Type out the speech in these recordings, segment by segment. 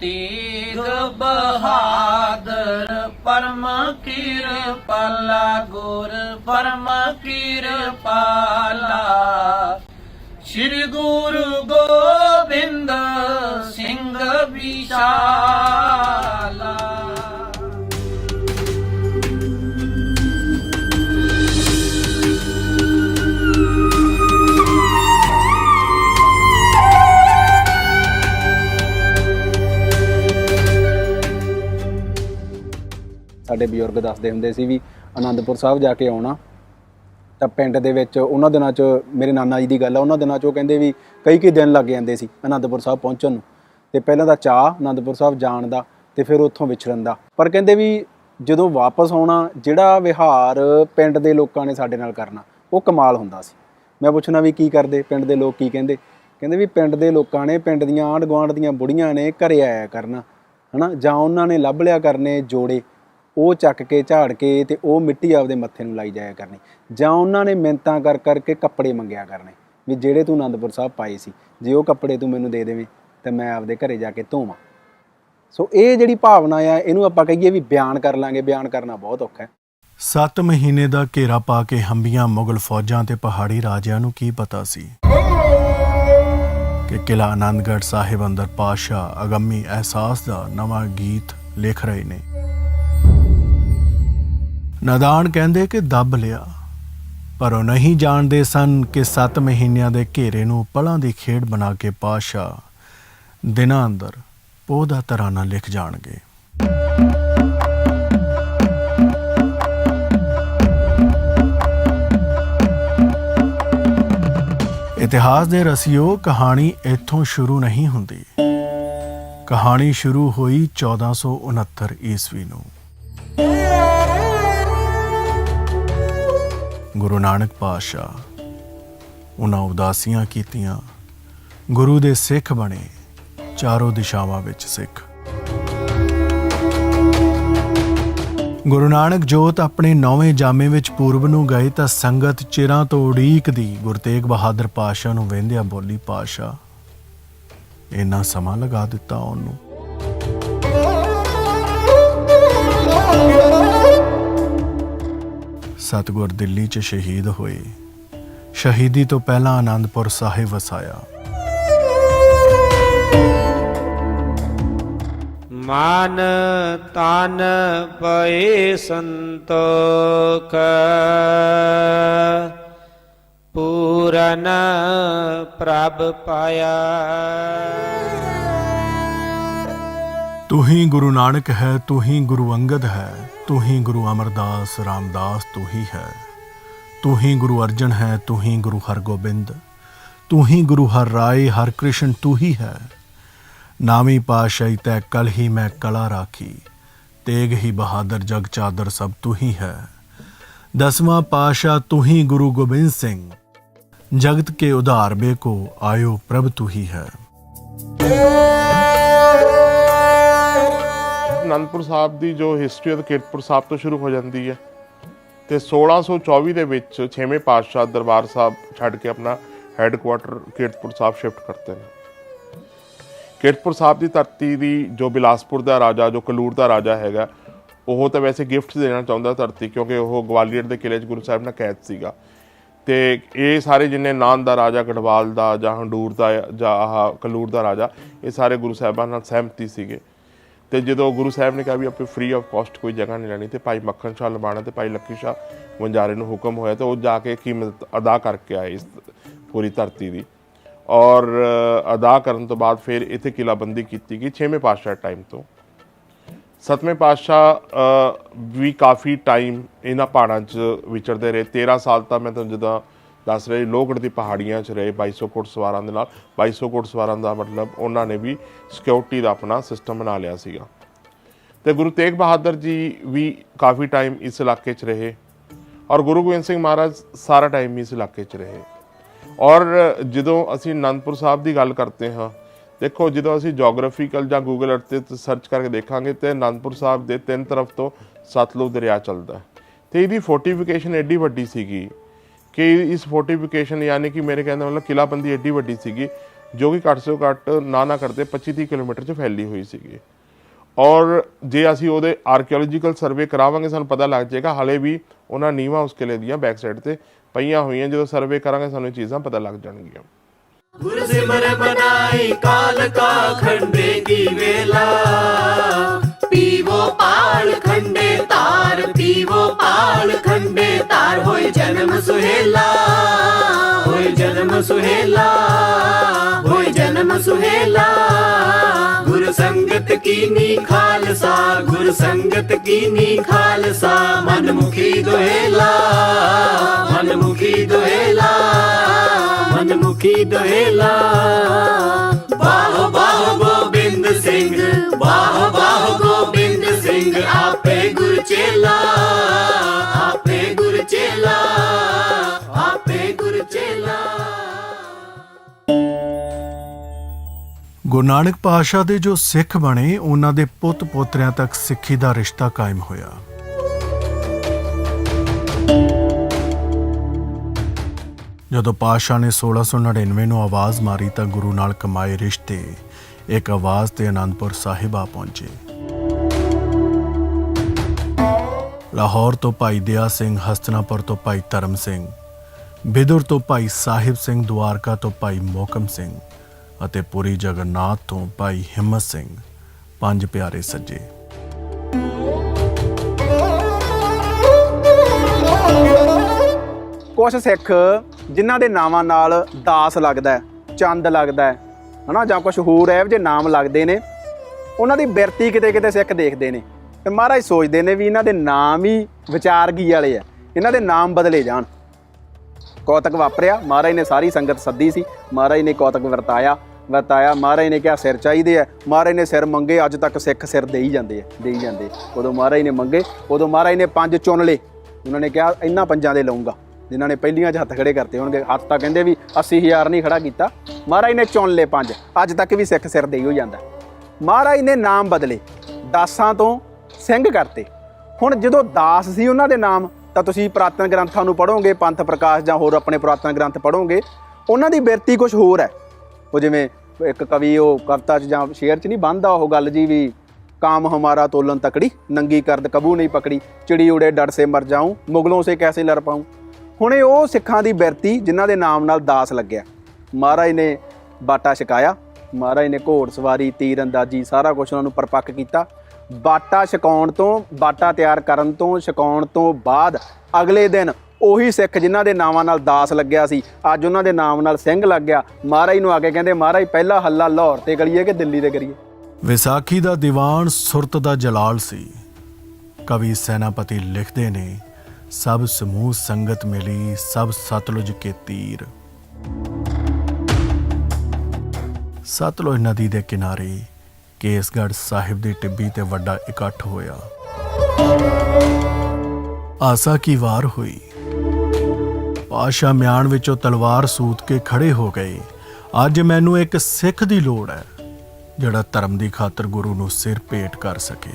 ਤੇਗ ਬਹਾਦਰ ਪਰਮ ਕਿਰਪਾਲਾ ਗੁਰ ਪਰਮ ਕਿਰਪਾਲਾ। ਸ੍ਰੀ ਗੁਰੂ ਗੋਬਿੰਦ ਸਿੰਘ ਵਿਸ਼ਾਲਾ। ਸਾਡੇ ਬਜ਼ੁਰਗ ਦੱਸਦੇ ਹੁੰਦੇ ਸੀ ਵੀ ਆਨੰਦਪੁਰ ਸਾਹਿਬ ਜਾ ਕੇ ਆਉਣਾ। ਤਾਂ ਪਿੰਡ ਦੇ ਵਿੱਚ ਉਹਨਾਂ ਦਿਨਾਂ 'ਚ, ਮੇਰੇ ਨਾਨਾ ਜੀ ਦੀ ਗੱਲ ਆ, ਉਹਨਾਂ ਦਿਨਾਂ 'ਚ ਉਹ ਕਹਿੰਦੇ ਵੀ ਕਈ ਕਈ ਦਿਨ ਲੱਗ ਜਾਂਦੇ ਸੀ ਆਨੰਦਪੁਰ ਸਾਹਿਬ ਪਹੁੰਚਣ ਨੂੰ। ਤੇ ਪਹਿਲਾਂ ਤਾਂ ਚਾਹ ਆਨੰਦਪੁਰ ਸਾਹਿਬ ਜਾਣ ਦਾ ਤੇ ਫਿਰ ਉੱਥੋਂ ਵਿਛੜਨ ਦਾ। ਪਰ ਕਹਿੰਦੇ ਵੀ ਜਦੋਂ ਵਾਪਸ ਆਉਣਾ, ਜਿਹੜਾ ਵਿਹਾਰ ਪਿੰਡ ਦੇ ਲੋਕਾਂ ਨੇ ਸਾਡੇ ਨਾਲ ਕਰਨਾ, ਉਹ ਕਮਾਲ ਹੁੰਦਾ ਸੀ। ਮੈਂ ਪੁੱਛਣਾ ਵੀ ਕੀ ਕਰਦੇ? ਪਿੰਡ ਦੇ ਲੋਕ ਕੀ ਕਹਿੰਦੇ? ਕਹਿੰਦੇ ਵੀ ਪਿੰਡ ਦੇ ਲੋਕਾਂ ਨੇ ਪਿੰਡ ਦੀਆਂ ਆਂਢ ਗੁਆਂਢ ਦੀਆਂ ਬੁੜੀਆਂ ਨੇ ਘਰੇ ਆਇਆ ਕਰਨਾ, ਹਨਾ? ਜਾਂ ਉਹਨਾਂ ਨੇ ਲੱਭ ਲਿਆ ਕਰਨੇ ਜੋੜੇ। ਉਹ ਚੱਕ ਕੇ, ਝਾੜ ਕੇ ਤੇ ਉਹ ਮਿੱਟੀ ਆਪਦੇ ਮੱਥੇ ਨੂੰ ਲਾਈ ਜਾਇਆ ਕਰਨੀ। ਜਾਂ ਉਹਨਾਂ ਨੇ ਮਿੰਤਾਂ ਕਰ, ਕਰਕੇ ਕੱਪੜੇ ਮੰਗਿਆ ਕਰਨੇ, ਵੀ ਜਿਹੜੇ ਤੂੰ ਆਨੰਦਪੁਰ ਸਾਹਿਬ ਪਾਏ ਸੀ, ਜੇ ਉਹ ਕੱਪੜੇ ਤੂੰ ਮੈਨੂੰ ਦੇ ਦੇਵੇਂ, ਤਾਂ ਮੈਂ ਆਪਦੇ ਘਰੇ ਜਾ ਕੇ ਧੋਵਾਂ। ਸੋ ਇਹ ਜਿਹੜੀ ਭਾਵਨਾ ਆ, ਇਹਨੂੰ ਆਪਾਂ ਕਹੀਏ ਵੀ ਬਿਆਨ ਕਰ ਲਾਂਗੇ। ਬਿਆਨ ਕਰਨਾ ਬਹੁਤ ਔਖਾ ਹੈ। ਸੱਤ ਮਹੀਨੇ ਦਾ ਘੇਰਾ ਪਾ ਕੇ ਹੰਬੀਆਂ, ਮੁਗਲ ਫੌਜਾਂ ਤੇ ਪਹਾੜੀ ਰਾਜਿਆਂ ਨੂੰ ਕੀ ਪਤਾ ਸੀ? ਕਿ ਕਿਲਾ ਆਨੰਦਗੜ੍ਹ ਸਾਹਿਬ ਅੰਦਰ ਪਾਸ਼ਾ ਅਗੰਮੀ ਅਹਿਸਾਸ ਦਾ ਨਵਾਂ ਗੀਤ ਲਿਖ ਰਹੇ ਨੇ। ਨਦਾਨ ਕਹਿੰਦੇ ਕਿ ਦੱਬ ਲਿਆ। ਪਰ ਉਹ ਨਹੀਂ ਜਾਣਦੇ ਸਨ ਕਿ 7 ਮਹੀਨਿਆਂ ਦੇ ਘੇਰੇ ਨੂੰ ਪਲਾਂ ਦੀ ਖੇਡ ਬਣਾ ਕੇ ਪਾਸ਼ਾ ਦਿਨਾਂ ਅੰਦਰ ਪੋਹ ਦਾ ਤਰਾਨਾ ਲਿਖ ਜਾਣਗੇ। ਇਤਿਹਾਸ ਦੇ ਰਸੀਓ, ਕਹਾਣੀ ਇੱਥੋਂ ਸ਼ੁਰੂ ਨਹੀਂ ਹੁੰਦੀ। ਕਹਾਣੀ ਸ਼ੁਰੂ ਹੋਈ 1469 ਈਸਵੀ ਨੂੰ। ਗੁਰੂ ਨਾਨਕ ਪਾਤਸ਼ਾਹ, ਉਹਨਾਂ ਉਦਾਸੀਆਂ ਕੀਤੀਆਂ, ਗੁਰੂ ਦੇ ਸਿੱਖ ਬਣੇ, ਚਾਰੋਂ ਦਿਸ਼ਾਵਾਂ ਵਿੱਚ ਸਿੱਖ। ਗੁਰੂ ਨਾਨਕ ਜੋਤ ਆਪਣੇ ਨੌਵੇਂ ਜਾਮੇ ਵਿੱਚ ਪੂਰਬ ਨੂੰ ਗਏ ਤਾਂ ਸੰਗਤ ਚਿਰਾਂ ਤੋਂ ਉਡੀਕਦੀ ਗੁਰੂ ਤੇਗ ਬਹਾਦਰ ਪਾਸ਼ਾ ਨੂੰ ਵਹਿੰਦਿਆਂ ਬੋਲੀ ਪਾਸ਼ਾ ਇੰਨਾ ਸਮਾਂ ਲਗਾ ਦਿੱਤਾ ਉਹਨੂੰ। ਸਤਗੁਰ ਦਿੱਲੀ 'ਚ ਸ਼ਹੀਦ ਹੋਏ। ਸ਼ਹੀਦੀ ਤੋਂ ਪਹਿਲਾਂ ਆਨੰਦਪੁਰ ਸਾਹਿਬ ਵਸਾਇਆ। ਮਨ ਤਨ ਪਏ ਸੰਤੋਖ ਪੂਰਨ ਪ੍ਰਭ ਪਾਇਆ। ਤੂੰ ਹੀ ਗੁਰੂ ਨਾਨਕ ਹੈ ਤੂੰ ਹੀ ਗੁਰੂ ਅੰਗਦ ਹੈ ਤੂੰ ਹੀ ਗੁਰੂ ਅਮਰਦਾਸ ਰਾਮਦਾਸ ਤੂੰ ਹੀ। ਹੈ ਤੂੰ ਹੀ ਗੁਰੂ ਅਰਜਨ ਹੈ ਤੂੰ ਹੀ ਗੁਰੂ ਹਰਗੋਬਿੰਦ। ਤੂੰ ਹੀ ਗੁਰੂ ਹਰ ਰਾਏ, ਹਰ ਕ੍ਰਿਸ਼ਨ ਤੂੰ ਹੀ। ਹੈ ਨਾਮੀ ਪਾਸ਼ਾਈ ਤੈ ਕਲ ਹੀ ਮੈਂ ਕਲਾ ਰਾਖੀ, ਤੇਗ ਹੀ ਬਹਾਦਰ ਜਗ ਚਾਦਰ ਸਭ ਤੂੰ ਹੀ। ਹੈ ਦਸਵਾਂ ਪਾਸ਼ਾ ਤੂੰ ਹੀ ਗੁਰੂ ਗੋਬਿੰਦ ਸਿੰਘ, ਜਗਤ ਕੇ ਉਧਾਰ ਬੇਕੋ ਆਇਓ ਪ੍ਰਭ ਤੂੰ ਹੀ ਹੈ। ਅਨੰਦਪੁਰ ਸਾਹਿਬ ਦੀ ਜੋ ਹਿਸਟਰੀ ਉਹ ਕੀਰਤਪੁਰ ਸਾਹਿਬ ਤੋਂ ਸ਼ੁਰੂ ਹੋ ਜਾਂਦੀ ਹੈ। ਤੇ 1624 ਦੇ ਵਿੱਚ ਛੇਵੇਂ ਪਾਤਸ਼ਾਹ ਦਰਬਾਰ ਸਾਹਿਬ ਛੱਡ ਕੇ ਆਪਣਾ ਹੈੱਡਕੁਆਟਰ ਕੀਰਤਪੁਰ ਸਾਹਿਬ ਸ਼ਿਫਟ ਕਰਦੇ ਨੇ। ਕੀਰਤਪੁਰ ਸਾਹਿਬ ਦੀ ਧਰਤੀ ਦੀ ਜੋ ਬਿਲਾਸਪੁਰ ਦਾ ਰਾਜਾ, ਜੋ ਕਲੂਰ ਦਾ ਰਾਜਾ ਹੈਗਾ, ਉਹ ਤਾਂ ਵੈਸੇ ਗਿਫਟ ਦੇਣਾ ਚਾਹੁੰਦਾ ਧਰਤੀ ਕਿਉਂਕਿ ਉਹ ਗਵਾਲੀਅਰ ਦੇ ਕਿਲੇ 'ਚ ਗੁਰੂ ਸਾਹਿਬ ਨਾਲ ਕੈਦ ਸੀਗਾ। ਤੇ ਇਹ ਸਾਰੇ ਜਿੰਨੇ ਨਾਨ ਦਾ ਰਾਜਾ, ਗੜਵਾਲ ਦਾ ਜਾਂ ਹੰਡੂਰ ਦਾ ਜਾਂ ਆਹ ਕਲੂਰ ਦਾ ਰਾਜਾ, ਇਹ ਸਾਰੇ ਗੁਰੂ ਸਾਹਿਬਾਨ ਨਾਲ ਸਹਿਮਤੀ ਸੀਗੇ। ਤੇ ਜਦੋਂ ਗੁਰੂ ਸਾਹਿਬ ਨੇ ਕਿਹਾ ਵੀ ਆਪੇ ਫ੍ਰੀ ਆਫ ਕਾਸਟ ਕੋਈ ਜਗ੍ਹਾ ਨਹੀਂ ਲੈਣੀ, ਤੇ ਭਾਈ ਮੱਖਣ ਸ਼ਾਹ ਲਬਾਣਾ ਤੇ ਭਾਈ ਲੱਕੀ ਸ਼ਾਹ ਵੰਜਾਰੇ ਨੂੰ ਹੁਕਮ ਹੋਇਆ ਤੇ ਉਹ ਜਾ ਕੇ ਕੀਮਤ ਅਦਾ ਕਰਕੇ ਆਏ ਇਸ ਪੂਰੀ ਧਰਤੀ ਦੀ। ਔਰ ਅਦਾ ਕਰਨ ਤੋਂ ਬਾਅਦ ਫਿਰ ਇੱਥੇ ਕਿਲਾਬੰਦੀ ਕੀਤੀ ਗਈ ਛੇਵੇਂ ਪਾਤਸ਼ਾਹ ਟਾਈਮ ਤੋਂ। ਸਤਵੇਂ ਪਾਤਸ਼ਾਹ ਵੀ ਕਾਫੀ ਟਾਈਮ ਇਹਨਾਂ ਪਹਾੜਾਂ 'ਚ ਵਿਚਰਦੇ ਰਹੇ। 13 ਸਾਲ ਤਾਂ ਮੈਂ ਤੁਹਾਨੂੰ ਜਦੋਂ ਦੱਸ ਰਹੇ ਲੋਹਗੜ੍ਹ ਦੀ ਪਹਾੜੀਆਂ 'ਚ ਰਹੇ 2200 ਕੋਟ ਸਵਾਰਾਂ ਦੇ ਨਾਲ। 2200 ਕੋਟ ਸਵਾਰਾਂ ਦਾ ਮਤਲਬ ਉਹਨਾਂ ਨੇ ਵੀ ਸਿਕਿਉਰਿਟੀ ਦਾ ਆਪਣਾ ਸਿਸਟਮ ਬਣਾ ਲਿਆ ਸੀਗਾ। ਤੇ ਗੁਰੂ ਤੇਗ ਬਹਾਦਰ ਜੀ ਵੀ ਕਾਫੀ ਟਾਈਮ ਇਸ ਇਲਾਕੇ 'ਚ ਰਹੇ ਔਰ ਗੁਰੂ ਗੋਬਿੰਦ ਸਿੰਘ ਮਹਾਰਾਜ ਸਾਰਾ ਟਾਈਮ ਇਸ ਇਲਾਕੇ 'ਚ ਰਹੇ। ਔਰ ਜਦੋਂ ਅਸੀਂ ਅਨੰਦਪੁਰ ਸਾਹਿਬ ਦੀ ਗੱਲ ਕਰਦੇ ਹਾਂ, ਦੇਖੋ ਜਦੋਂ ਅਸੀਂ ਜੀਓਗ੍ਰਾਫੀਕਲ ਜਾਂ ਗੂਗਲ ਅਰਥ ਤੇ ਸਰਚ ਕਰਕੇ ਦੇਖਾਂਗੇ ਤੇ ਅਨੰਦਪੁਰ ਸਾਹਿਬ ਦੇ ਤਿੰਨ ਤਰਫ ਤੋਂ ਸਤਲੁਜ ਦਰਿਆ ਚੱਲਦਾ ਹੈ। ਤੇ ਇਹਦੀ ਫੋਰਟੀਫਿਕੇਸ਼ਨ ਐਡੀ ਵੱਡੀ ਸੀਗੀ ਕਿ ਇਸ ਫੋਰਟੀਫਿਕੇਸ਼ਨ ਯਾਨੀ ਕਿ ਮੇਰੇ ਕਹਿੰਦਾ ਮਤਲਬ ਕਿਲਾਬੰਦੀ ਐਡੀ ਵੱਡੀ ਸੀਗੀ, ਜੋ ਕਿ ਘੱਟ ਤੋਂ ਘੱਟ ਨਾ ਨਾ ਕਰਦੇ 25-30 ਕਿਲੋਮੀਟਰ 'ਚ ਫੈਲੀ ਹੋਈ ਸੀਗੀ। ਔਰ ਜੇ ਅਸੀਂ ਉਹਦੇ ਆਰਕੀਓਲੋਜੀਕਲ ਸਰਵੇ ਕਰਾਵਾਂਗੇ, ਸਾਨੂੰ ਪਤਾ ਲੱਗ ਜਾਏਗਾ, ਹਾਲੇ ਵੀ ਉਹਨਾਂ ਨੀਵਾਂ ਉਸ ਕਿਲੇ ਦੀਆਂ ਬੈਕ ਸਾਈਡ ਤੇ ਪਈਆਂ ਹੋਈਆਂ, ਜਦੋਂ ਸਰਵੇ ਕਰਾਂਗੇ, ਸਾਨੂੰ ਇਹ ਚੀਜ਼ਾਂ ਪਤਾ ਲੱਗ ਜਾਣਗੀਆਂ। ਗੁਰ ਬਨਾਈ ਕਾਲ ਕਾ ਖੰਡੇ ਕੀ ਵੇਲਾ। ਪੀਵੋ ਪਾਲ ਖੰਡੇ ਤਾਰ, ਪੀਵੋ ਪਾਲ ਖੰਡੇ ਤਾਰ, ਹੋਏ ਜਨਮ ਸੁਹੇਲਾ, ਹੋਏ ਜਨਮ ਸੁਹੇਲਾ, ਹੋਏ ਜਨਮ ਸੁਹੇਲਾ। ਗੁਰ ਸੰਗਤ ਕੀਨੀ ਖਾਲਸਾ, ਗੁਰ ਸੰਗਤ ਕੀਨੀ ਖਾਲਸਾ ਮਨ ਮੁਖੀ ਦੋਹੇਲਾ ਮਨ ਮੁਖੀ ਦੋਹੇਲਾ, ਮਨਮੁਖੀ ਦੋਹੇਲਾ। ਬਾਹ ਗੋਬਿੰਦ ਸਿੰਘ। ਬਾਹ ਬਾਹ ਗੋਬਿੰਦ ਸਿੰਘ, ਆਪੇ ਗੁਰ ਚੇਲਾ, ਆਪੇ ਗੁਰ ਚੇਲਾ, ਆਪੇ ਗੁਰ ਚੇਲਾ। ਗੁਰੂ ਨਾਨਕ ਪਾਤਸ਼ਾਹ ਦੇ ਜੋ ਸਿੱਖ ਬਣੇ, ਉਹਨਾਂ ਦੇ ਪੁੱਤ ਪੋਤਰਿਆਂ ਤੱਕ ਸਿੱਖੀ ਦਾ ਰਿਸ਼ਤਾ ਕਾਇਮ ਹੋਇਆ। ਜਦੋਂ ਪਾਤਸ਼ਾਹ ਨੇ 1699 ਨੂੰ ਆਵਾਜ਼ ਮਾਰੀ ਤਾਂ ਗੁਰੂ ਨਾਲ ਕਮਾਏ ਰਿਸ਼ਤੇ। ਇੱਕ ਆਵਾਜ਼ ਤੇ ਆਨੰਦਪੁਰ ਸਾਹਿਬ ਆ ਪਹੁੰਚੇ। ਲਾਹੌਰ ਤੋਂ ਭਾਈ ਦਿਆ ਸਿੰਘ, ਹਸਤਨਾਪੁਰ ਤੋਂ ਭਾਈ ਧਰਮ ਸਿੰਘ ਬਿਦੁਰ ਤੋਂ ਭਾਈ ਸਾਹਿਬ ਸਿੰਘ, ਦੁਆਰਕਾ ਤੋਂ ਭਾਈ ਮੋਕਮ ਸਿੰਘ ਅਤੇ ਪੁਰੀ ਜਗਨਨਾਥ ਤੋਂ ਭਾਈ ਹਿੰਮਤ ਸਿੰਘ, ਪੰਜ ਪਿਆਰੇ ਸੱਜੇ। ਕੁਝ ਸਿੱਖ ਜਿਨ੍ਹਾਂ ਦੇ ਨਾਵਾਂ ਨਾਲ ਦਾਸ ਲੱਗਦਾ ਚੰਦ ਲੱਗਦਾ ਹਨਾ, ਜਾਂ ਕੁਝ ਹੋਰ ਇਹੋ ਜਿਹੇ ਨਾਮ ਲੱਗਦੇ ਨੇ। ਉਹਨਾਂ ਦੀ ਬਿਰਤੀ ਕਿਤੇ ਕਿਤੇ ਸਿੱਖ ਦੇਖਦੇ ਨੇ। ਤੇ ਮਹਾਰਾਜ ਸੋਚਦੇ ਨੇ ਵੀ ਇਹਨਾਂ ਦੇ ਨਾਮ ਹੀ ਵਿਚਾਰਗੀ ਵਾਲੇ ਆ। ਇਹਨਾਂ ਦੇ ਨਾਮ ਬਦਲੇ ਜਾਣ। ਕੌਤਕ ਵਾਪਰਿਆ। ਮਹਾਰਾਜ ਨੇ ਸਾਰੀ ਸੰਗਤ ਸੱਦੀ ਸੀ। ਮਹਾਰਾਜ ਨੇ ਕੌਤਕ ਵਰਤਾਇਆ। ਵਰਤਾਇਆ। ਮਹਾਰਾਜ ਨੇ ਕਿਹਾ, ਸਿਰ ਚਾਹੀਦੇ ਆ। ਮਹਾਰਾਜ ਨੇ ਸਿਰ ਮੰਗੇ, ਅੱਜ ਤੱਕ ਸਿੱਖ ਸਿਰ ਦੇਈ ਜਾਂਦੇ ਆ, ਦੇਈ ਜਾਂਦੇ ਉਦੋਂ ਮਹਾਰਾਜ ਨੇ ਮੰਗੇ। ਉਦੋਂ ਮਹਾਰਾਜ ਨੇ ਪੰਜ ਚੁਣ ਲਏ। ਉਹਨਾਂ ਨੇ ਕਿਹਾ ਇਹਨਾਂ ਪੰਜਾਂ ਦੇ ਲਊਂਗਾ। ਜਿਨ੍ਹਾਂ ਨੇ ਪਹਿਲੀਆਂ 'ਚ ਹੱਥ ਖੜੇ ਕਰਤੇ ਹੋਣਗੇ। ਹੱਥ ਤਾਂ ਕਹਿੰਦੇ ਵੀ 80000 ਨਹੀਂ ਖੜਾ ਕੀਤਾ। ਮਹਾਰਾਜ ਨੇ ਚੁਣ ਲਏ ਪੰਜ। ਅੱਜ ਤੱਕ ਵੀ ਸਿੱਖ ਸਿਰ ਦੇ ਹੀ ਹੋ ਜਾਂਦਾ। ਮਹਾਰਾਜ ਨੇ ਨਾਮ ਬਦਲੇ। ਦਾਸਾਂ ਤੋਂ ਸਿੰਘ ਕਰਤੇ। ਹੁਣ ਜਦੋਂ ਦਾਸ ਸੀ ਉਹਨਾਂ ਦੇ ਨਾਮ, ਤਾਂ ਤੁਸੀਂ ਪੁਰਾਤਨ ਗ੍ਰੰਥਾਂ ਨੂੰ ਪੜ੍ਹੋਗੇ, ਪੰਥ ਪ੍ਰਕਾਸ਼ ਜਾਂ ਹੋਰ ਆਪਣੇ ਪੁਰਾਤਨ ਗ੍ਰੰਥ ਪੜ੍ਹੋਗੇ। ਉਹਨਾਂ ਦੀ ਬਿਰਤੀ ਕੁਝ ਹੋਰ ਹੈ। ਉਹ ਜਿਵੇਂ ਇੱਕ ਕਵੀ, ਉਹ ਕਵਿਤਾ 'ਚ ਜਾਂ ਸ਼ੇਰ 'ਚ ਨਹੀਂ ਬੰਦਾ ਉਹ ਗੱਲ ਜੀ ਵੀ, ਕਾਮ ਹਮਾਰਾ ਤੋਲਨ ਤਕੜੀ, ਨੰਗੀ ਕਰਦ ਕਬੂ ਨਹੀਂ ਪਕੜੀ। ਚਿੜੀ ਉੜੇ ਡਰ ਸੇ ਮਰ ਜਾऊं ਮੁਗਲੋਂ ਸੇ ਕੈਸੇ ਲੜ ਪਾऊं ਹੁਣ ਇਹ ਉਹ ਸਿੱਖਾਂ ਦੀ ਬਿਰਤੀ ਜਿਨ੍ਹਾਂ ਦੇ ਨਾਮ ਨਾਲ ਦਾਸ ਲੱਗਿਆ। ਮਹਾਰਾਜ ਨੇ ਬਾਟਾ ਛਕਾਇਆ। ਮਹਾਰਾਜ ਨੇ ਘੋੜ ਸਵਾਰੀ, ਤੀਰ ਅੰਦਾਜ਼ੀ, ਸਾਰਾ ਕੁਝ ਉਹਨਾਂ ਨੂੰ ਪਰਪੱਕ ਕੀਤਾ। ਬਾਟਾ ਛਕਾਉਣ ਤੋਂ, ਬਾਟਾ ਤਿਆਰ ਕਰਨ ਤੋਂ, ਛਕਾਉਣ ਤੋਂ ਬਾਅਦ ਅਗਲੇ ਦਿਨ ਉਹੀ ਸਿੱਖ ਜਿਨ੍ਹਾਂ ਦੇ ਨਾਵਾਂ ਨਾਲ ਦਾਸ ਲੱਗਿਆ ਸੀ, ਅੱਜ ਉਹਨਾਂ ਦੇ ਨਾਮ ਨਾਲ ਸਿੰਘ ਲੱਗ ਗਿਆ। ਮਹਾਰਾਜ ਨੂੰ ਆ ਕੇ ਕਹਿੰਦੇ, ਮਹਾਰਾਜ, ਪਹਿਲਾ ਹੱਲਾ ਲਾਹੌਰ ਤੇ ਕਰੀਏ ਕਿ ਦਿੱਲੀ ਤੇ ਕਰੀਏ? ਵਿਸਾਖੀ ਦਾ ਦੀਵਾਨ ਸੁਰਤ ਦਾ ਜਲਾਲ ਸੀ। ਕਵੀ ਸੈਨਾਪਤੀ ਲਿਖਦੇ ਨੇ ਸਭ ਸਮੂਹ ਸੰਗਤ ਮਿਲੀ, ਸਭ ਸਤਲੁਜ ਕੇ ਤੀਰ। ਸਤਲੁਜ ਨਦੀ ਦੇ ਕਿਨਾਰੇ ਕੇਸਗੜ੍ਹ ਸਾਹਿਬ ਦੀ ਟਿੱਬੀ ਤੇ ਵੱਡਾ ਇਕੱਠ ਹੋਇਆ। ਆਸਾ ਕੀ ਵਾਰ ਹੋਈ? ਪਾਸ਼ਾ ਮਿਆਨ ਵਿੱਚੋਂ ਤਲਵਾਰ ਸੂਤ ਕੇ ਖੜੇ ਹੋ ਗਏ। ਅੱਜ ਮੈਨੂੰ ਇੱਕ ਸਿੱਖ ਦੀ ਲੋੜ ਹੈ, ਜਿਹੜਾ ਧਰਮ ਦੀ ਖਾਤਰ ਗੁਰੂ ਨੂੰ ਸਿਰ ਭੇਟ ਕਰ ਸਕੇ।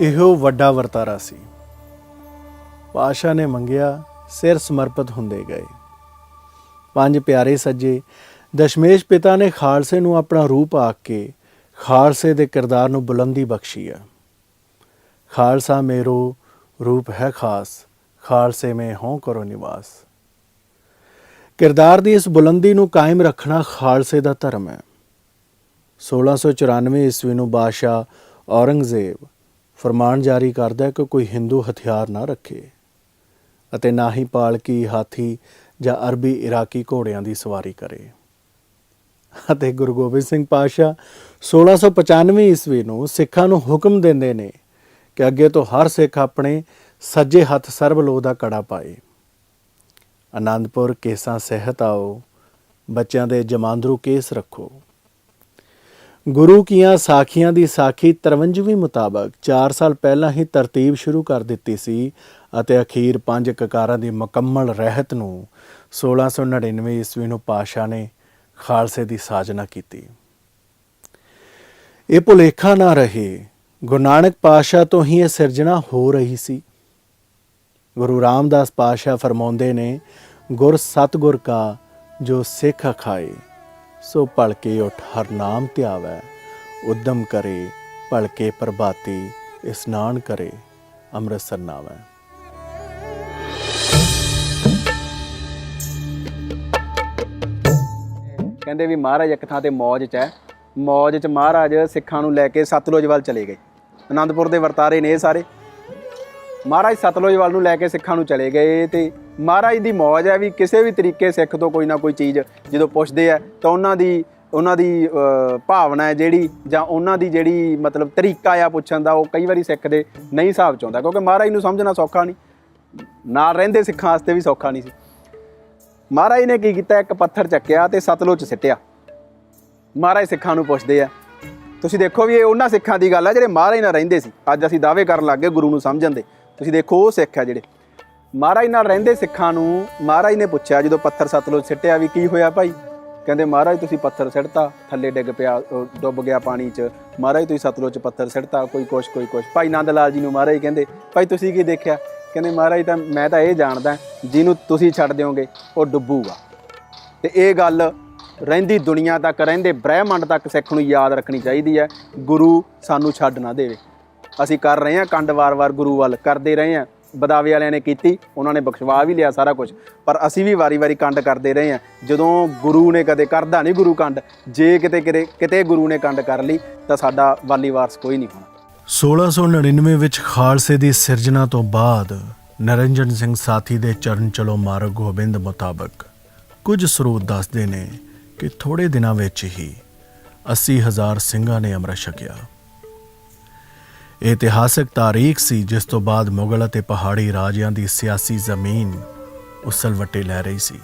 ਇਹੋ ਵੱਡਾ ਵਰਤਾਰਾ ਸੀ। ਪਾਸ਼ਾ ਨੇ ਮੰਗਿਆ, ਸਿਰ ਸਮਰਪਿਤ ਹੁੰਦੇ ਗਏ। ਪੰਜ ਪਿਆਰੇ ਸੱਜੇ, ਦਸ਼ਮੇਸ਼ ਪਿਤਾ ਨੇ ਖਾਲਸੇ ਨੂੰ ਆਪਣਾ ਰੂਪ ਆਖ ਕੇ ਖਾਲਸੇ ਦੇ ਕਿਰਦਾਰ ਨੂੰ ਬੁਲੰਦੀ ਬਖਸ਼ੀ ਹੈ ਖਾਲਸਾ ਮੇਰੋ, ਰੂਪ ਹੈ ਖਾਸ, ਖਾਲਸੇ ਮੈਂ ਹੋਂ ਕਰੋ ਨਿਵਾਸ। ਕਿਰਦਾਰ ਦੀ ਇਸ ਬੁਲੰਦੀ ਨੂੰ ਕਾਇਮ ਰੱਖਣਾ ਖਾਲਸੇ ਦਾ ਧਰਮ ਹੈ। 1694 ਈਸਵੀ ਨੂੰ ਬਾਦਸ਼ਾਹ ਔਰੰਗਜ਼ੇਬ ਫਰਮਾਨ ਜਾਰੀ ਕਰਦਾ ਹੈ ਕਿ ਕੋਈ ਹਿੰਦੂ ਹਥਿਆਰ ਨਾ ਰੱਖੇ ਅਤੇ ਨਾ ਹੀ ਪਾਲਕੀ, ਹਾਥੀ ਜਾਂ ਅਰਬੀ ਇਰਾਕੀ ਘੋੜਿਆਂ ਦੀ ਸਵਾਰੀ ਕਰੇ। ਅਤੇ ਗੁਰੂ ਗੋਬਿੰਦ ਸਿੰਘ ਪਾਤਸ਼ਾਹ 1695 ਈਸਵੀ ਨੂੰ ਸਿੱਖਾਂ ਨੂੰ ਹੁਕਮ ਦਿੰਦੇ ਨੇ ਕਿ ਅੱਗੇ ਤੋਂ ਹਰ ਸਿੱਖ ਆਪਣੇ ਸੱਜੇ ਹੱਥ ਸਰਬਲੋਹ ਦਾ ਕੜਾ ਪਾਏ। ਆਨੰਦਪੁਰ ਕੇਸਾਂ ਸਹਿਤ ਆਓ, ਬੱਚਿਆਂ ਦੇ ਜਮਾਂਦਰੂ ਕੇਸ ਰੱਖੋ। ਗੁਰੂ ਕੀਆਂ ਸਾਖੀਆਂ ਦੀ ਸਾਖੀ 53ਵੀਂ ਮੁਤਾਬਕ 4 ਸਾਲ ਪਹਿਲਾਂ ਹੀ ਤਰਤੀਬ ਸ਼ੁਰੂ ਕਰ ਦਿੱਤੀ ਸੀ ਅਤੇ ਅਖੀਰ ਪੰਜ ਕਕਾਰਾਂ ਦੀ ਮੁਕੰਮਲ ਰਹਿਤ ਨੂੰ 1699 ਈਸਵੀ ਨੂੰ ਪਾਸ਼ਾ ਨੇ ਖਾਲਸੇ ਦੀ ਸਾਜਨਾ ਕੀਤੀ। ਇਹ ਭੁਲੇਖਾ ਨਾ ਰਹੇ, ਗੁਰੂ ਨਾਨਕ ਪਾਤਸ਼ਾਹ ਤੋਂ ਹੀ ਇਹ ਸਿਰਜਣਾ ਹੋ ਰਹੀ ਸੀ। ਗੁਰੂ ਰਾਮਦਾਸ ਪਾਤਸ਼ਾਹ ਫਰਮਾਉਂਦੇ ਨੇ, ਗੁਰ ਸਤਗੁਰ ਕਾ ਜੋ ਸਿੱਖ ਖਾਏ ਸੋ ਭਲਕੇ ਉਠ ਹਰ ਨਾਮ ਧਿਆਵੈ, ਉਦਮ ਕਰੇ, ਭਲਕੇ ਪ੍ਰਭਾਤੀ ਇਸਨਾਨ ਕਰੇ, ਅੰਮ੍ਰਿਤਸਰ ਨਾਵੈ। ਕਹਿੰਦੇ ਵੀ ਮਹਾਰਾਜ ਇੱਕ ਥਾਂ ਤੇ ਮੌਜ 'ਚ ਹੈ। ਮੌਜ 'ਚ ਮਹਾਰਾਜ ਸਿੱਖਾਂ ਨੂੰ ਲੈ ਕੇ ਸਤਲੁਜ ਵੱਲ ਚਲੇ ਗਏ। ਆਨੰਦਪੁਰ ਦੇ ਵਰਤਾਰੇ ਨੇ ਇਹ ਸਾਰੇ। ਮਹਾਰਾਜ ਸਤਲੁਜ ਵੱਲ ਨੂੰ ਲੈ ਕੇ ਸਿੱਖਾਂ ਨੂੰ ਚਲੇ ਗਏ ਤੇ ਮਹਾਰਾਜ ਦੀ ਮੌਜ ਹੈ ਵੀ ਕਿਸੇ ਵੀ ਤਰੀਕੇ ਸਿੱਖ ਤੋਂ ਕੋਈ ਨਾ ਕੋਈ ਚੀਜ਼ ਜਦੋਂ ਪੁੱਛਦੇ ਆ ਤਾਂ ਉਹਨਾਂ ਦੀ ਉਹਨਾਂ ਦੀ ਭਾਵਨਾ ਹੈ ਜਿਹੜੀ ਜਾਂ ਉਹਨਾਂ ਦੀ ਜਿਹੜੀ ਮਤਲਬ ਤਰੀਕਾ ਆ ਪੁੱਛਣ ਦਾ ਉਹ ਕਈ ਵਾਰੀ ਸਿੱਖ ਦੇ ਨਹੀਂ ਹਿਸਾਬ ਚ ਆਉਂਦਾ ਕਿਉਂਕਿ ਮਹਾਰਾਜ ਨੂੰ ਸਮਝਣਾ ਸੌਖਾ ਨਹੀਂ। ਨਾਲ ਰਹਿੰਦੇ ਸਿੱਖਾਂ ਵਾਸਤੇ ਵੀ ਸੌਖਾ ਨਹੀਂ ਸੀ। ਮਹਾਰਾਜ ਨੇ ਕੀ ਕੀਤਾ? ਇੱਕ ਪੱਥਰ ਚੱਕਿਆ ਤੇ ਸਤਲੁਜ ਸਿੱਟਿਆ। ਮਹਾਰਾਜ ਸਿੱਖਾਂ ਨੂੰ ਪੁੱਛਦੇ ਆ, ਤੁਸੀਂ ਦੇਖੋ ਵੀ ਇਹ ਉਹਨਾਂ ਸਿੱਖਾਂ ਦੀ ਗੱਲ ਆ ਜਿਹੜੇ ਮਹਾਰਾਜ ਨਾਲ ਰਹਿੰਦੇ ਸੀ। ਅੱਜ ਅਸੀਂ ਦਾਅਵੇ ਕਰਨ ਲੱਗ ਗਏ ਗੁਰੂ ਨੂੰ ਸਮਝਣ ਦੇ। ਤੁਸੀਂ ਦੇਖੋ ਉਹ ਸਿੱਖ ਆ ਜਿਹੜੇ। ਮਹਾਰਾਜ ਨਾਲ ਰਹਿੰਦੇ ਸਿੱਖਾਂ ਨੂੰ ਮਹਾਰਾਜ ਨੇ ਪੁੱਛਿਆ, ਜਦੋਂ ਪੱਥਰ ਸਤਲੁਜ ਸਿੱਟਿਆ ਵੀ ਕੀ ਹੋਇਆ ਭਾਈ? ਕਹਿੰਦੇ, ਮਹਾਰਾਜ, ਤੁਸੀਂ ਪੱਥਰ ਸਿੱਟਤਾ, ਥੱਲੇ ਡਿੱਗ ਪਿਆ ਉਹ ਡੁੱਬ ਗਿਆ ਪਾਣੀ 'ਚ। ਮਹਾਰਾਜ, ਤੁਸੀਂ ਸਤਲੁਜ 'ਚ ਪੱਥਰ ਸਿੱਟਤਾ, ਕੋਈ ਕੁਛ ਕੋਈ ਕੁਛ। ਭਾਈ ਨੰਦ ਲਾਲ ਜੀ ਨੂੰ ਮਹਾਰਾਜ ਕਹਿੰਦੇ, ਭਾਈ, ਤੁਸੀਂ ਕੀ ਦੇਖਿਆ? ਕਹਿੰਦੇ, ਮਹਾਰਾਜ, ਤਾਂ ਮੈਂ ਤਾਂ ਇਹ ਜਾਣਦਾ, ਜਿਹਨੂੰ ਤੁਸੀਂ ਛੱਡ ਦਿਓਗੇ, ਉਹ ਡੁੱਬੂਗਾ। ਤੇ ਇਹ ਗੱਲ ਰਹਿੰਦੀ ਦੁਨੀਆ ਤੱਕ, ਰਹਿੰਦੇ ਬ੍ਰਹਿਮੰਡ ਤੱਕ ਸਿੱਖ ਨੂੰ ਯਾਦ ਰੱਖਣੀ ਚਾਹੀਦੀ ਹੈ। ਗੁਰੂ ਸਾਨੂੰ ਛੱਡ ਨਾ ਦੇਵੇ। ਅਸੀਂ ਕਰ ਰਹੇ ਹਾਂ ਕੰਡ ਵਾਰ-ਵਾਰ ਗੁਰੂ ਵੱਲ ਕਰਦੇ ਰਹੇ ਹਾਂ। ਬਦਾਵੇ ਵਾਲਿਆਂ ਨੇ ਕੀਤੀ, ਉਹਨਾਂ ਨੇ ਬਖਸ਼ਵਾ ਵੀ ਲਿਆ ਸਾਰਾ ਕੁਝ ਪਰ ਅਸੀਂ ਵੀ ਵਾਰੀ-ਵਾਰੀ ਕੰਡ ਕਰਦੇ ਰਹੇ ਹਾਂ। ਜਦੋਂ ਗੁਰੂ ਨੇ ਕਦੇ ਕਰਦਾ ਨਹੀਂ ਗੁਰੂ ਕੰਡ, ਜੇ ਕਿਤੇ ਕਿਤੇ ਗੁਰੂ ਨੇ ਕੰਡ ਕਰ ਲਈ, ਤਾਂ ਸਾਡਾ ਵਾਲੀ ਵਾਰਸ ਕੋਈ ਨਹੀਂ ਹੋਣਾ। 1699 ਵਿੱਚ ਖਾਲਸੇ ਦੀ ਸਿਰਜਣਾ ਤੋਂ ਬਾਅਦ ਨਰਿੰਜਨ ਸਿੰਘ ਸਾਥੀ ਦੇ ਚਰਨ ਚਲੋ ਮਾਰਗ ਗੋਬਿੰਦ ਮੁਤਾਬਕ ਕੁਝ ਸਰੋਤ ਦੱਸਦੇ ਨੇ ਕਿ ਥੋੜੇ ਦਿਨਾਂ ਵਿੱਚ ਹੀ 80000 ਸਿੰਘਾਂ ਨੇ ਅੰਮ੍ਰਿਤ ਛਕਿਆ। ਇਤਿਹਾਸਕ ਤਾਰੀਖ ਸੀ, ਜਿਸ ਤੋਂ ਬਾਅਦ ਮੁਗਲ ਅਤੇ ਪਹਾੜੀ ਰਾਜਿਆਂ ਦੀ ਸਿਆਸੀ ਜ਼ਮੀਨ ਉਸਲਵੱਟੇ ਲੈ ਰਹੀ ਸੀ।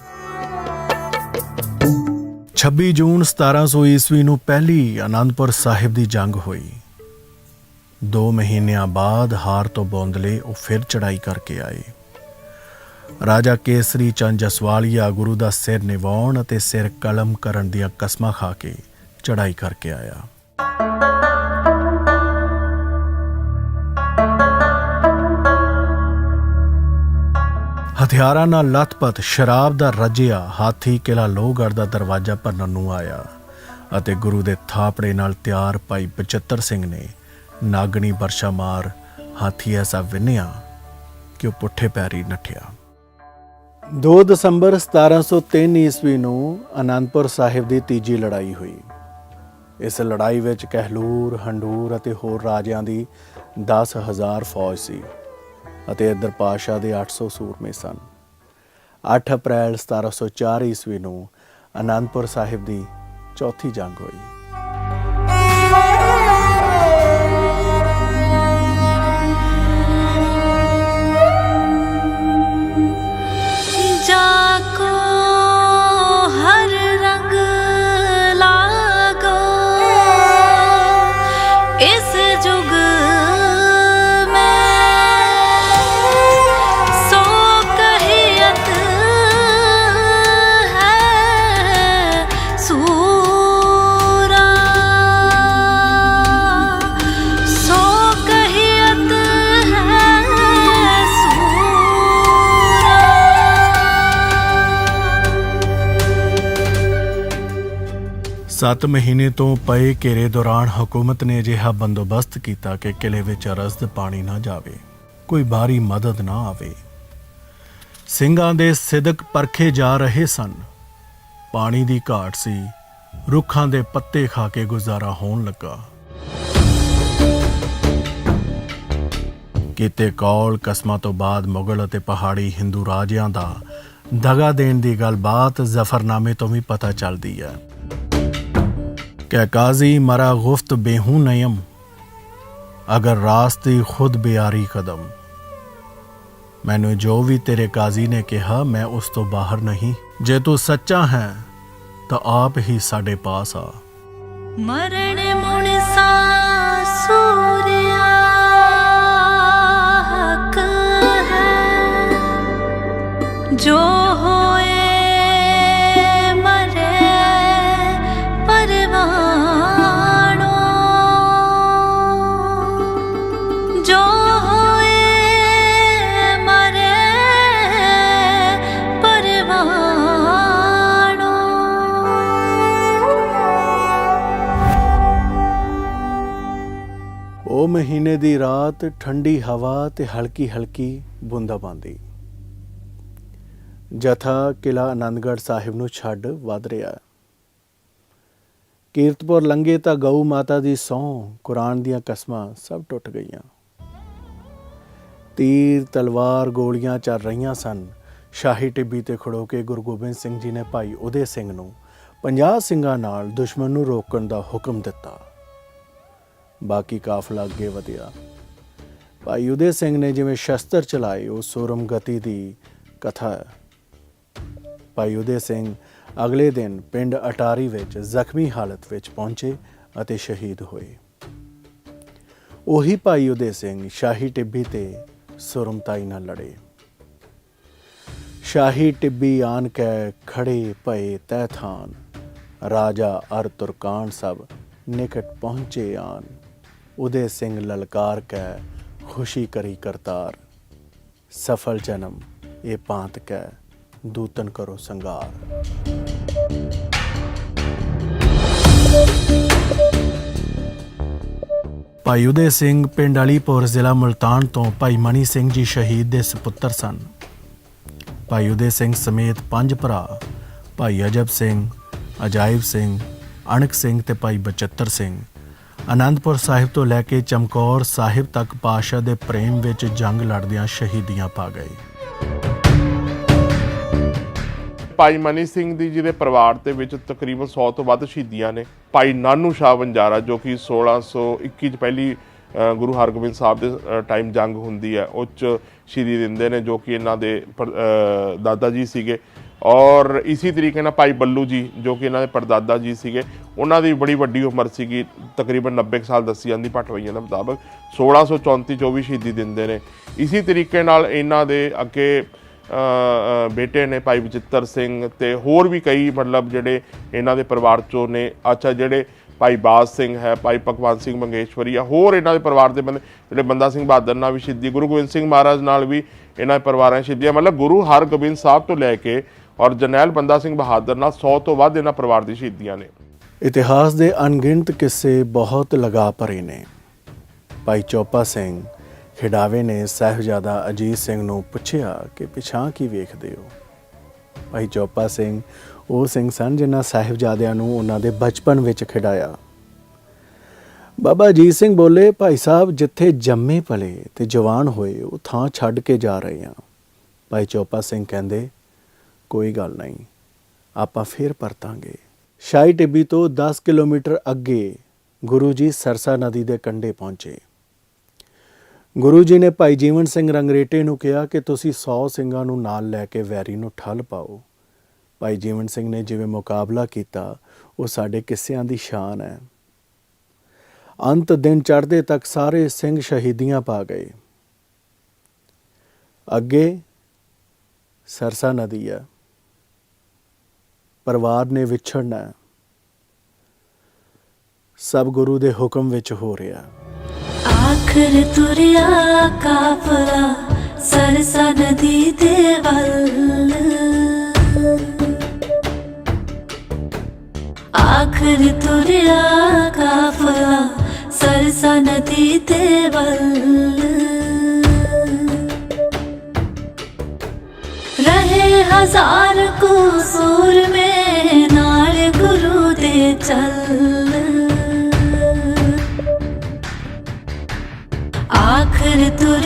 26 ਜੂਨ 1700 ਈਸਵੀ ਨੂੰ ਪਹਿਲੀ ਆਨੰਦਪੁਰ ਸਾਹਿਬ ਦੀ ਜੰਗ ਹੋਈ। ਦੋ ਮਹੀਨਿਆਂ ਬਾਅਦ ਹਾਰ ਤੋਂ ਬੌਂਦਲੇ ਉਹ ਫਿਰ ਚੜਾਈ ਕਰਕੇ ਆਏ। ਰਾਜਾ ਕੇਸਰੀ ਚੰਦ ਜਸਵਾਲੀਆ ਗੁਰੂ ਦਾ ਸਿਰ ਨਿਵਾਉਣ ਅਤੇ ਸਿਰ ਕਲਮ ਕਰਨ ਦੀਆਂ ਕਸਮਾਂ ਖਾ ਕੇ ਚੜਾਈ ਕਰਕੇ ਆਇਆ। ਹਥਿਆਰਾਂ ਨਾਲ ਲਥਪਥ ਸ਼ਰਾਬ ਦਾ ਰੱਜਿਆ ਹਾਥੀ ਕਿਲਾ ਲੋਹਗੜ੍ਹ ਦਾ ਦਰਵਾਜ਼ਾ ਭੰਨਣ ਨੂੰ ਆਇਆ ਅਤੇ ਗੁਰੂ ਦੇ ਥਾਪੜੇ ਨਾਲ ਤਿਆਰ ਭਾਈ ਬਚਿੱਤਰ ਸਿੰਘ ਨੇ ਨਾਗਣੀ ਵਰਸ਼ਾ ਮਾਰ ਹਾਥੀ ਐਸਾ ਵਿੰਨਿਆ ਕਿ ਉਹ ਪੁੱਠੇ ਪੈਰੀ ਨੱਠਿਆ। 2 ਦਸੰਬਰ 1703 ਈਸਵੀ ਨੂੰ ਅਨੰਦਪੁਰ ਸਾਹਿਬ ਦੀ ਤੀਜੀ ਲੜਾਈ ਹੋਈ। ਇਸ ਲੜਾਈ ਵਿੱਚ ਕਹਿਲੂਰ, ਹੰਡੂਰ ਅਤੇ ਹੋਰ ਰਾਜਿਆਂ ਦੀ 10000 ਫੌਜ ਸੀ। ਅਤੇ ਇਧਰ ਪਾਸ਼ਾ ਦੇ 800 ਸੂਰਮੇ ਸਨ। 8 ਅਪ੍ਰੈਲ 1704 ਈਸਵੀ ਨੂੰ ਅਨੰਦਪੁਰ ਸਾਹਿਬ ਦੀ ਚੌਥੀ ਜੰਗ ਹੋਈ। 7 ਮਹੀਨੇ ਤੋਂ ਪਏ ਘੇਰੇ ਦੌਰਾਨ ਹਕੂਮਤ ਨੇ ਅਜਿਹਾ ਬੰਦੋਬਸਤ ਕੀਤਾ ਕਿ ਕਿਲੇ ਵਿੱਚ ਅਰਸਦ ਪਾਣੀ ਨਾ ਜਾਵੇ, ਕੋਈ ਬਾਹਰੀ ਮਦਦ ਨਾ ਆਵੇ। ਸਿੰਘਾਂ ਦੇ ਸਿਦਕ ਪਰਖੇ ਜਾ ਰਹੇ ਸਨ। ਪਾਣੀ ਦੀ ਘਾਟ ਸੀ, ਰੁੱਖਾਂ ਦੇ ਪੱਤੇ ਖਾ ਕੇ ਗੁਜ਼ਾਰਾ ਹੋਣ ਲੱਗਾ। ਕਿਤੇ ਕੌਲ ਕਸਮਾਂ ਤੋਂ ਬਾਅਦ ਮੁਗਲ ਅਤੇ ਪਹਾੜੀ ਹਿੰਦੂ ਰਾਜਿਆਂ ਦਾ ਦਗਾ ਦੇਣ ਦੀ ਗੱਲਬਾਤ ਜ਼ਫਰਨਾਮੇ ਤੋਂ ਵੀ ਪਤਾ ਚੱਲਦੀ ਹੈ। ਕਿ ਕਾਜ਼ੀ ਮਰਾ ਗੁਫਤ ਬੇਹੂ ਨਯਮ ਅਗਰ ਰਾਸਤੀ ਖੁਦ ਬਿਆਰੀ ਕਦਮ ਮੈਨੂੰ ਜੋ ਵੀ ਤੇਰੇ ਕਾਜ਼ੀ ਨੇ ਕਿਹਾ ਮੈਂ ਉਸ ਤੋਂ ਬਾਹਰ ਨਹੀਂ ਜੇ ਤੂੰ ਸੱਚਾ ਹੈ ਤਾਂ ਆਪ ਹੀ ਸਾਡੇ ਪਾਸ ਆ ਮਰਨ ਮੁਨਸਾ ਸੂਰਿਆ ਹੱਕ ਹੈ ਜੋ ਉਹ ਮਹੀਨੇ ਦੀ ਰਾਤ ਠੰਡੀ ਹਵਾ ਤੇ ਹਲਕੀ ਹਲਕੀ ਬੂੰਦਾਬਾਂਦੀ ਜਥਾ ਕਿਲਾ ਆਨੰਦਗੜ੍ਹ ਸਾਹਿਬ ਨੂੰ ਛੱਡ ਵੱਧ ਰਿਹਾ। ਕੀਰਤਪੁਰ ਲੰਘੇ ਤਾਂ ਗਊ ਮਾਤਾ ਦੀ ਸਹੁੰ, ਕੁਰਾਨ ਦੀਆਂ ਕਸਮਾਂ ਸਭ ਟੁੱਟ ਗਈਆਂ। ਤੀਰ, ਤਲਵਾਰ ਗੋਲੀਆਂ ਚੱਲ ਰਹੀਆਂ ਸਨ। ਸ਼ਾਹੀ ਟਿੱਬੀ ਤੇ ਖੜੋ ਕੇ ਗੁਰੂ ਗੋਬਿੰਦ ਸਿੰਘ ਜੀ ਨੇ ਭਾਈ ਉਦੇ ਸਿੰਘ ਨੂੰ 50 ਸਿੰਘਾਂ ਨਾਲ ਦੁਸ਼ਮਣ ਨੂੰ ਰੋਕਣ ਦਾ ਹੁਕਮ ਦਿੱਤਾ। ਬਾਕੀ ਕਾਫਲਾ ਅੱਗੇ ਵਧਿਆ। ਭਾਈ ਉਦੇ ਸਿੰਘ ਨੇ ਜਿਵੇਂ ਸ਼ਸਤਰ ਚਲਾਏ, ਉਹ ਸੂਰਮ ਗਤੀ ਦੀ ਕਥਾ ਹੈ। ਭਾਈ ਉਦੇ ਸਿੰਘ ਅਗਲੇ ਦਿਨ ਪਿੰਡ ਅਟਾਰੀ ਵਿੱਚ ਜ਼ਖਮੀ ਹਾਲਤ ਵਿੱਚ ਪਹੁੰਚੇ ਅਤੇ ਸ਼ਹੀਦ ਹੋਏ। ਉਹੀ ਭਾਈ ਉਦੇ ਸਿੰਘ ਸ਼ਾਹੀ ਟਿੱਬੀ ਤੇ ਸੁਰਮਤਾਈ ਨਾਲ ਲੜੇ। ਸ਼ਾਹੀ ਟਿੱਬੀ ਆਨ ਕੈ ਖੜੇ ਭਏ ਤੈ ਥਾਨ, ਰਾਜਾ ਅਰ ਤੁਰਕਾਨ ਸਭ ਨਿਕਟ ਪਹੁੰਚੇ ਆਨ ਉਦੇ ਸਿੰਘ ਲਲਕਾਰ ਕੈ, ਖੁਸ਼ੀ ਕਰੀ ਕਰਤਾਰ। ਸਫਲ ਜਨਮ ਇਹ ਪਾਂਤ ਕੈ, ਦੂਤਨ ਕਰੋ ਸੰਗਾਰ ਭਾਈ ਉਦੇ ਸਿੰਘ ਪਿੰਡ ਅਲੀਪੁਰ ਜ਼ਿਲ੍ਹਾ ਮੁਲਤਾਨ ਤੋਂ ਭਾਈ ਮਣੀ ਸਿੰਘ ਜੀ ਸ਼ਹੀਦ ਦੇ ਸੁਪੁੱਤਰ ਸਨ। ਭਾਈ ਉਦੇ ਸਿੰਘ ਸਮੇਤ ਪੰਜ ਭਰਾ, ਭਾਈ ਅਜਬ ਸਿੰਘ, ਅਜਾਇਬ ਸਿੰਘ ਅਣਕ ਸਿੰਘ ਤੇ ਭਾਈ ਬਚੱਤਰ ਸਿੰਘ। ਆਨੰਦਪੁਰ ਸਾਹਿਬ ਤੋਂ ਲੈ ਕੇ ਚਮਕੌਰ ਸਾਹਿਬ ਤੱਕ ਪਾਸ਼ਾ ਦੇ ਪ੍ਰੇਮ ਵਿੱਚ ਜੰਗ ਲੜਦਿਆਂ ਸ਼ਹੀਦੀਆਂ ਪਾ ਗਏ। ਭਾਈ ਮਨੀ ਸਿੰਘ ਦੀ ਜਿਹਦੇ ਪਰਿਵਾਰ ਦੇ ਵਿੱਚ ਤਕਰੀਬਨ 100 ਤੋਂ ਵੱਧ ਸ਼ਹੀਦੀਆਂ ਨੇ, ਭਾਈ ਨਾਨੂ ਸ਼ਾਹ ਵੰਜਾਰਾ ਜੋ ਕਿ 1621 ਚ ਪਹਿਲੀ ਗੁਰੂ ਹਰਗੋਬਿੰਦ ਸਾਹਿਬ ਦੇ ਟਾਈਮ ਜੰਗ ਹੁੰਦੀ ਹੈ, ਉਹ 'ਚ ਸ਼ਹੀਦੀ ਦਿੰਦੇ ਨੇ ਜੋ ਕਿ ਇਹਨਾਂ ਦੇ ਦਾਦਾ ਜੀ ਸੀਗੇ। ਔਰ ਇਸੇ ਤਰੀਕੇ ਨਾਲ ਭਾਈ ਬੱਲੂ ਜੀ, ਜੋ ਕਿ ਇਹਨਾਂ ਦੇ ਪਰਦਾਦਾ ਜੀ ਸੀਗੇ, ਉਹਨਾਂ ਦੀ ਬੜੀ ਵੱਡੀ ਉਮਰ ਸੀਗੀ, ਤਕਰੀਬਨ 90 ਕੁ ਸਾਲ ਦੱਸੀ ਜਾਂਦੀ ਪਟਵਈਆਂ ਦੇ ਮੁਤਾਬਕ 1634 ਚੋਂ ਵੀ ਸ਼ਹੀਦੀ ਦਿੰਦੇ ਨੇ। ਇਸੇ ਤਰੀਕੇ ਨਾਲ ਇਹਨਾਂ ਦੇ ਅੱਗੇ ਬੇਟੇ ਨੇ ਭਾਈ ਬਚਿੱਤਰ ਸਿੰਘ ਤੇ ਹੋਰ ਵੀ ਕਈ ਮਤਲਬ ਜਿਹੜੇ ਇਹਨਾਂ ਦੇ ਪਰਿਵਾਰ ਚੋਂ ਨੇ, ਅੱਛਾ ਜਿਹੜੇ ਭਾਈ ਬਾਜ ਸਿੰਘ ਹੈ, ਭਾਈ ਭਗਵਾਨ ਸਿੰਘ ਮੰਗੇਸ਼ਵਰੀ ਆ, ਹੋਰ ਇਹਨਾਂ ਦੇ ਪਰਿਵਾਰ ਦੇ ਬੰਦੇ, ਜਿਹੜੇ ਬੰਦਾ ਸਿੰਘ ਬਹਾਦਰ ਨਾਲ ਵੀ ਸ਼ਹੀਦੀ, ਗੁਰੂ ਗੋਬਿੰਦ ਸਿੰਘ ਮਹਾਰਾਜ ਨਾਲ ਵੀ ਇਹਨਾਂ ਦੇ ਪਰਿਵਾਰਾਂ ਦੀ ਸ਼ਹੀਦੀਆਂ ਮਤਲਬ ਗੁਰੂ ਹਰਗੋਬਿੰਦ ਸਾਹਿਬ ਤੋਂ ਲੈ ਕੇ ਔਰ ਜਰਨੈਲ ਬੰਦਾ ਸਿੰਘ ਬਹਾਦਰ ਨਾਲ 100 ਤੋਂ ਵੱਧ ਇਹਨਾਂ ਪਰਿਵਾਰ ਦੀ ਸ਼ਹੀਦੀਆਂ ਨੇ। ਇਤਿਹਾਸ ਦੇ ਅਣਗਿਣਤ ਕਿੱਸੇ ਬਹੁਤ ਲਗਾ ਭਰੇ ਨੇ। ਭਾਈ ਚੋਪਾ ਸਿੰਘ ਖਿਡਾਵੇ ਨੇ ਸਾਹਿਬਜ਼ਾਦਾ ਅਜੀਤ ਸਿੰਘ ਨੂੰ ਪੁੱਛਿਆ ਕਿ ਪਿਛਾਂ ਕੀ ਵੇਖਦੇ ਹੋ? ਭਾਈ ਚੋਪਾ ਸਿੰਘ ਉਹ ਸਿੰਘ ਸਨ ਜਿਨ੍ਹਾਂ ਸਾਹਿਬਜ਼ਾਦਿਆਂ ਨੂੰ ਉਹਨਾਂ ਦੇ ਬਚਪਨ ਵਿੱਚ ਖਿਡਾਇਆ। ਬਾਬਾ ਅਜੀਤ ਸਿੰਘ ਬੋਲੇ, ਭਾਈ ਸਾਹਿਬ, ਜਿੱਥੇ ਜੰਮੇ ਪਲੇ ਤੇ ਜਵਾਨ ਹੋਏ, ਉਹ ਥਾਂ ਛੱਡ ਕੇ ਜਾ ਰਹੇ ਹਾਂ। ਭਾਈ ਚੋਪਾ ਸਿੰਘ ਕਹਿੰਦੇ ਕੋਈ ਗੱਲ ਨਹੀਂ। ਆਪਾਂ ਫੇਰ ਪਰਤਾਂਗੇ। ਸ਼ਾਹੀ ਟਿੱਬੀ ਤੋਂ 10 ਕਿਲੋਮੀਟਰ ਅੱਗੇ ਗੁਰੂ ਜੀ ਸਰਸਾ ਨਦੀ ਦੇ ਕੰਢੇ ਪਹੁੰਚੇ। ਗੁਰੂ ਜੀ ਨੇ ਭਾਈ ਜੀਵਨ ਸਿੰਘ ਰੰਗਰੇਟੇ ਨੂੰ ਕਿਹਾ ਕਿ ਤੁਸੀਂ 100 ਸਿੰਘਾਂ ਨੂੰ ਨਾਲ ਲੈ ਕੇ ਵੈਰੀ ਨੂੰ ਠੱਲ ਪਾਓ। ਭਾਈ ਜੀਵਨ ਸਿੰਘ ਨੇ ਜਿਵੇਂ ਮੁਕਾਬਲਾ ਕੀਤਾ, ਉਹ ਸਾਡੇ ਕਿੱਸਿਆਂ ਦੀ ਸ਼ਾਨ ਹੈ। ਅੰਤ ਦਿਨ ਚੜ੍ਹਦੇ ਤੱਕ ਸਾਰੇ ਸਿੰਘ ਸ਼ਹੀਦੀਆਂ ਪਾ ਗਏ। ਅੱਗੇ ਸਰਸਾ ਨਦੀ ਹੈ। ਪਰਿਵਾਰ ਨੇ ਵਿਛੜਨਾ ਸਭ ਗੁਰੂ ਦੇ ਹੁਕਮ ਵਿੱਚ ਹੋ ਰਿਹਾ। ਆਖਰ ਤੁਰਿਆ ਕਾਫਲਾ ਸਰਸਾ ਨਦੀ ਦੇ ਵੱਲ ਆਖਰ ਤੁਰਿਆ ਕਾਫਲਾ ਸਰਸਾ ਨਦੀ ਦੇ ਵੱਲ ਰਹੇ ਹਜ਼ਾਰ ਕੋ ਸੂਰ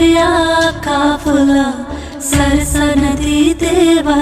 गया काफला सरस नदी देवा